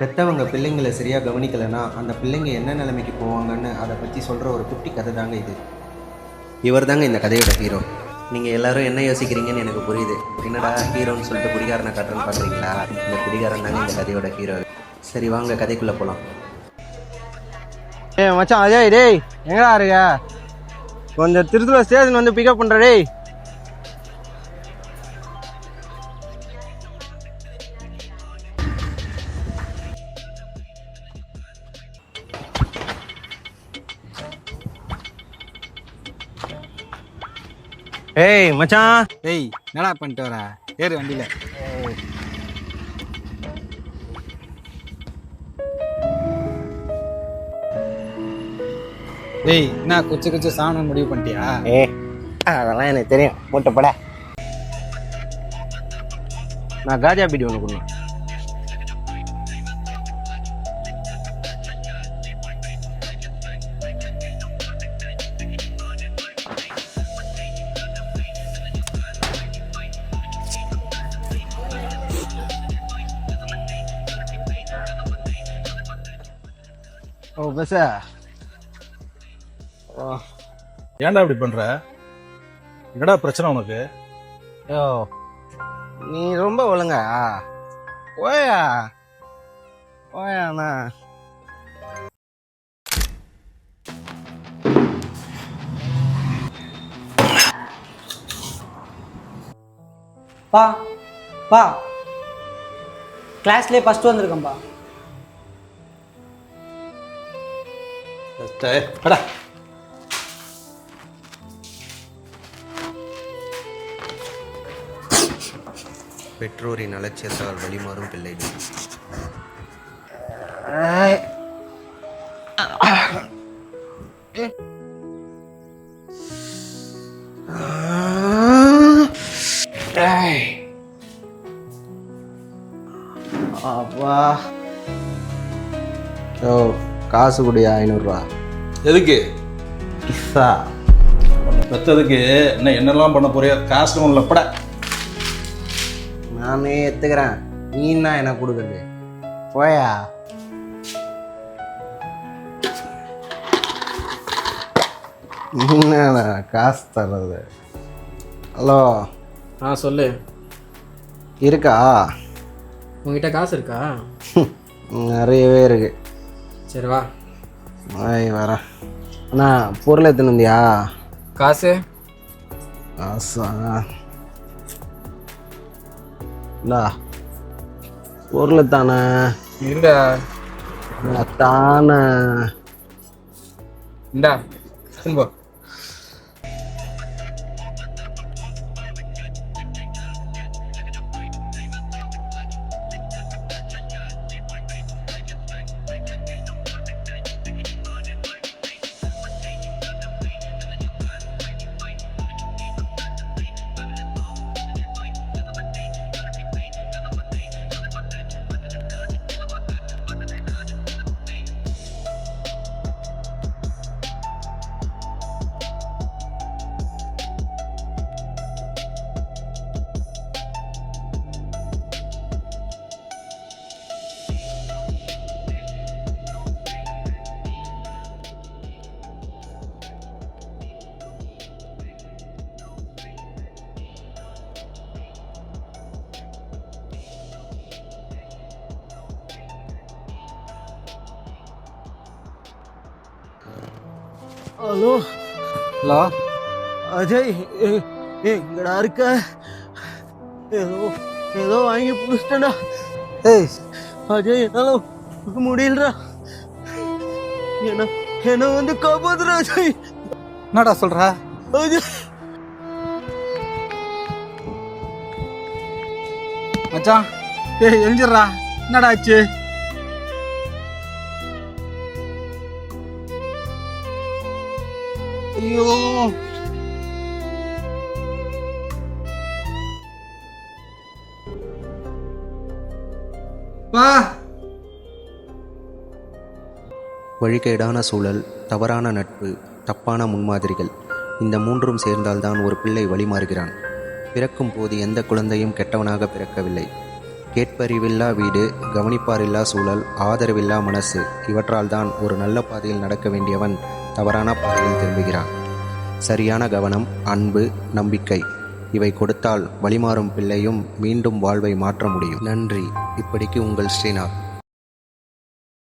பெற்றவங்க பிள்ளைங்களை சரியாக கவனிக்கலைன்னா அந்த பிள்ளைங்க என்ன நிலைமைக்கு போவாங்கன்னு அதை பற்றி சொல்கிற ஒரு குட்டி கதை தாங்க இது. இவர் தாங்க இந்த கதையோட ஹீரோ நீங்கள் எல்லாரும் என்ன யோசிக்கிறீங்கன்னு எனக்கு புரியுது. என்னடா ஹீரோன்னு சொல்லிட்டு குடிகாரனை காட்டுறேன்னு பார்க்குறீங்களா இந்த குடிகாரன் தாங்க இந்த கதையோட ஹீரோ சரி வாங்க கதைக்குள்ளே போகலாம் ஏ மச்சான் அஜய் டேய் எங்கடா இருக்க? கொஞ்சம் திருத்துல ஸ்டேஷன் வந்து பிக்கப் பண்ணுற டேய். ஏய் மச்சான். டேய் என்னடா பண்ணிட்டு வர? ஏறு வண்டியில. டேய் என்ன குச்சி குச்சி சாணம் முடிவு பண்ணிட்டியா? ஏ அதெல்லாம் எனக்கு தெரியும். போட்டு பட. நான் காஜா பீடி ஒன்று கொடுங்க ஓ பஸ் ஏன்டா இப்படி பண்ற? என்னடா பிரச்சனை உனக்கு? யோ நீ ரொம்ப ஒழுங்கா. ஓயா ஓயாண்ணா பா பா. கிளாஸ்லேயே ஃபஸ்ட்டு வந்திருக்கேன்ப்பா அடா பெற்றோரின் அலட்சியத்தால் வழிமாறும் பிள்ளைகள் அப்பா. யோ காசு குடியா ஐநூறுரூவா எதுக்கு? கிஸ்ஸா உன்னை பெத்ததுக்கு என்ன என்னெல்லாம் பண்ண போறியோ காசு ஒன்றும் இல்லப்பட நானே எடுத்துக்கிறேன் நீன்னா எனக்கு கொடுக்குறது. போயா? என்னடா காசு தர்றது. ஹலோ? ஆ சொல்லு. இருக்கா? உங்ககிட்ட காசு இருக்கா? நிறையவே இருக்கு. சரி வா. ஐய் வரேன் அண்ணா பொருள் எடுத்துன்னு வந்தியா? காசு? காசா? இந்தா பொருள் தானே இருங்க தானே. இந்தா போ. ஹலோ? ஹலோ? அஜய் இங்கடா இருக்க. ஏதோ ஏதோ வாங்கி புடிச்சிட்டா ஏய். அஜய் என்னால முடியலடா. என்ன என்ன வந்து காப்பாத்துறா அஜய். என்னடா சொல்ற? அஜய். மச்சான் ஏய் எழிஞ்சிடுறா என்னடா ஆச்சு? ஐயோ வழிகேடான சூழல் தவறான நட்பு தப்பான முன்மாதிரிகள் இந்த மூன்றும் சேர்ந்தால்தான் ஒரு பிள்ளை வழிமாறுகிறான். பிறக்கும் போது எந்த குழந்தையும் கெட்டவனாக பிறக்கவில்லை. கேட்பறிவில்லா வீடு கவனிப்பாரில்லா சூழல் ஆதரவில்லா மனசு இவற்றால் தான் ஒரு நல்ல பாதையில் நடக்க வேண்டியவன் தவறான பாதையில் திரும்புகிறான். சரியான கவனம் அன்பு நம்பிக்கை இவை கொடுத்தால் வழிமாறும் பிள்ளையும் மீண்டும் வாழ்வை மாற்ற முடியும். நன்றி. இப்படிக்கு உங்கள் ஸ்ரீநாத்.